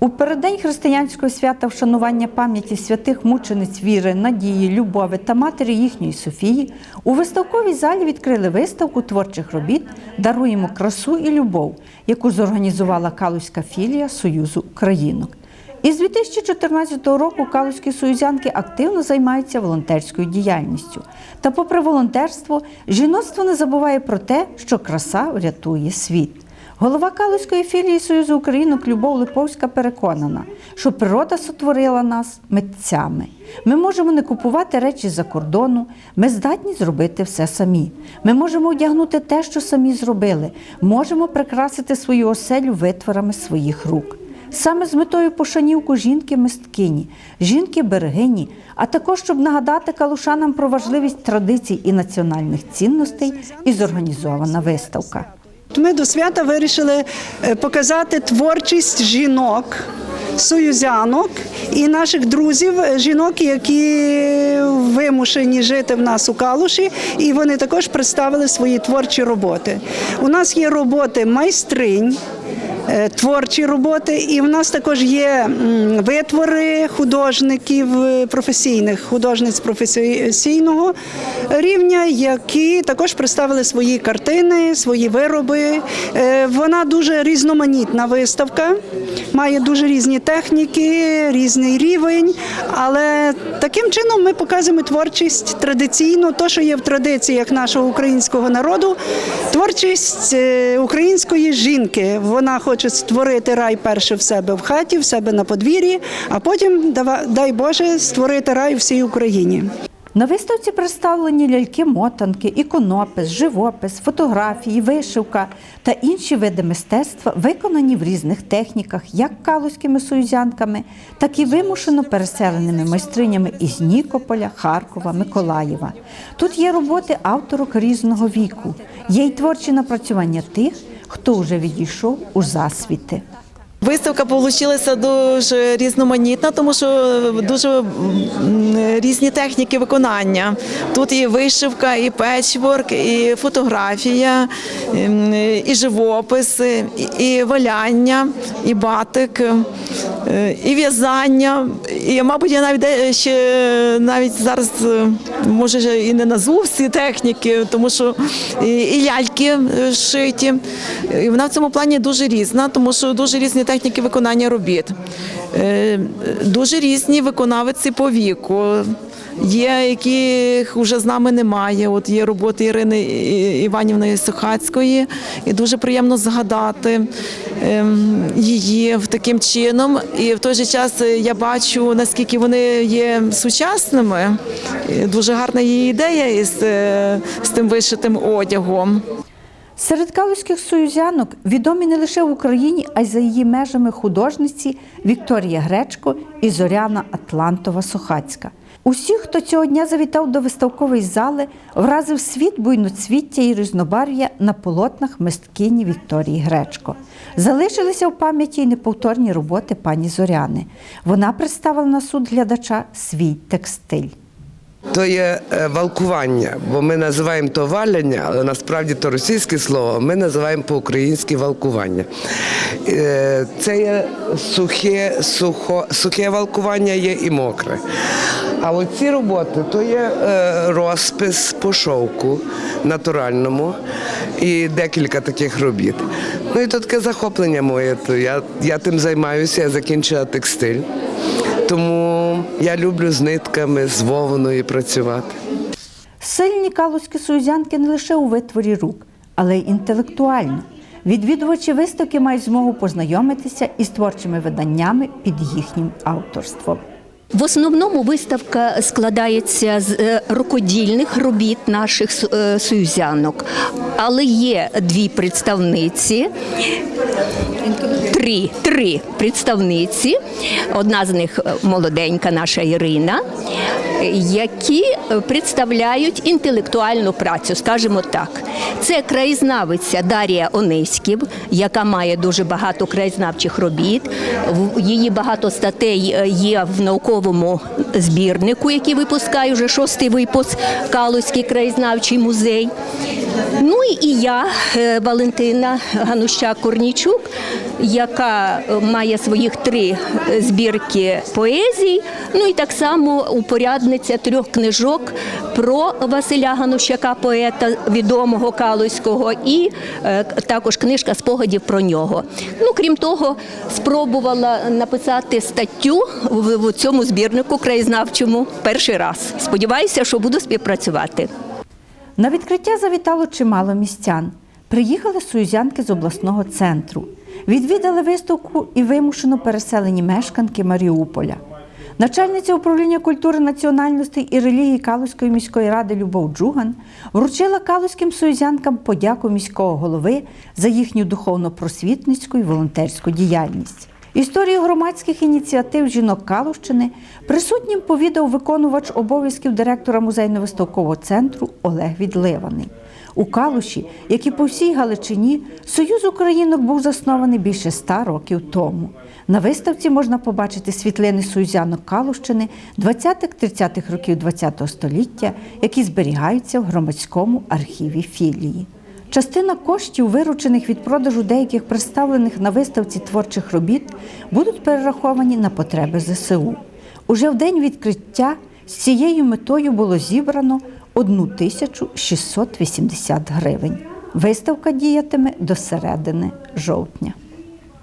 У переддень християнського свята вшанування пам'яті святих мучениць віри, надії, любові та матері їхньої Софії у виставковій залі відкрили виставку творчих робіт Даруємо красу і любов, яку зорганізувала Калузька філія Союзу Українок. Із 2014 року калузькі союзянки активно займаються волонтерською діяльністю. Та, попри волонтерство, жіноцтво не забуває про те, що краса врятує світ. Голова Калузької філії Союзу Українок Любов Липовська переконана, що природа сотворила нас митцями. Ми можемо не купувати речі за кордону, ми здатні зробити все самі. Ми можемо одягнути те, що самі зробили, можемо прикрасити свою оселю витворами своїх рук. Саме з метою пошанівку жінки-мисткині, жінки-берегині, а також щоб нагадати калушанам про важливість традицій і національних цінностей, і зорганізована виставка. Ми до свята вирішили е, показати творчість жінок, союзянок і наших друзів, е, жінок, які вимушені жити в нас у Калуші, і вони також представили свої творчі роботи. У нас є роботи майстринь. Е, Творчі роботи, і в нас також є витвори художників е, професійних, художниць професійного рівня, які також представили свої картини, свої вироби. Е, Вона дуже різноманітна виставка, має дуже різні техніки, різний рівень. Але таким чином ми показуємо творчість традиційно, то, що є в традиціях нашого українського народу, творчість е, української жінки. Вона хоче створити рай перше в себе в хаті, в себе на подвір'ї, а потім, дай Боже, створити рай всій Україні. На виставці представлені ляльки-мотанки, іконопис, живопис, фотографії, вишивка та інші види мистецтва, виконані в різних техніках, як калузькими союзянками, так і вимушено переселеними майстринями із Нікополя, Харкова, Миколаєва. Тут є роботи авторок різного віку, є й творчі напрацювання тих, хто вже відійшов у засвіти. Виставка вийшла дуже різноманітна, тому що дуже різні техніки виконання. Тут і вишивка, і печворк, і фотографія, і живопис, і- валяння, і батик, і в'язання. І, мабуть, я навіть ще навіть зараз е, може і не назву всі техніки, тому що і, ляльки е, шиті. І вона в цьому плані дуже різна, тому що дуже різні техніки виконання робіт. Е, Дуже різні виконавиці по віку. Є, яких вже з нами немає. От є роботи Ірини Іванівної Сухацької, і дуже приємно згадати ем, її в таким чином. І в той же час е, я бачу, наскільки вони є сучасними. Дуже гарна її ідея із е, з тим вишитим одягом. Серед калузьких союзянок відомі не лише в Україні, а й за її межами художниці Вікторія Гречко і Зоряна Атлантова Сухацька. Усіх, хто цього дня завітав до виставкової зали, вразив світ буйноцвіття і різнобарв'я на полотнах мисткині Вікторії Гречко. Залишилися в пам'яті й неповторні роботи пані Зоряни. Вона представила на суд глядача свій текстиль. То є е, валкування, бо ми називаємо то валяння, але насправді то російське слово, ми називаємо по-українськи валкування. Е, Це є сухе, сухо, сухе валкування є і мокре. А оці роботи то є е, розпис по шовку натуральному і декілька таких робіт. Ну і то таке захоплення моє. То я, я тим займаюся, я закінчила текстиль. Тому я люблю з нитками, з вовною працювати. Сильні калузькі союзянки не лише у витворі рук, але й інтелектуально. Відвідувачі виставки мають змогу познайомитися із творчими виданнями під їхнім авторством. В основному виставка складається з е, рукодільних робіт наших е, союзянок, але є дві представниці. Три, три представниці. Одна з них е, молоденька наша Ірина, які е, представляють інтелектуальну працю, скажімо так. Це краєзнавиця Дарія Ониськів, яка має дуже багато краєзнавчих робіт. Її багато статей е, є в науковому збірнику, який випускає вже шостий випуск Калузький краєзнавчий музей. Ну і я, е, Валентина Ганущак Корнічук, яка має своїх три збірки поезій. Ну і так само упорядниця трьох книжок про Василя Ганущака, поета відомого Калузького, і е, також книжка спогадів про нього. Ну крім того, спробувала написати статтю в, цьому збірнику краєзнавчому перший раз. Сподіваюся, що буду співпрацювати. На відкриття завітало чимало містян. Приїхали суюзянки з обласного центру. Відвідали виставку і вимушено переселені мешканки Маріуполя. Начальниця управління культури національностей і релігії Калузької міської ради Любов Джуган вручила калузьким суюзянкам подяку міського голови за їхню духовно-просвітницьку і волонтерську діяльність. Історію громадських ініціатив жінок Калущини присутнім повідав виконувач обов'язків директора музейно-виставкового центру Олег Відливаний. У Калуші, як і по всій Галичині, Союз Українок був заснований більше ста років тому. На виставці можна побачити світлини суюзянок Калущини 20-30-х років ХХ століття, які зберігаються в громадському архіві філії. Частина коштів, виручених від продажу деяких представлених на виставці творчих робіт, будуть перераховані на потреби ЗСУ. Уже в день відкриття з цією метою було зібрано 1680 гривень. Виставка діятиме до середини жовтня.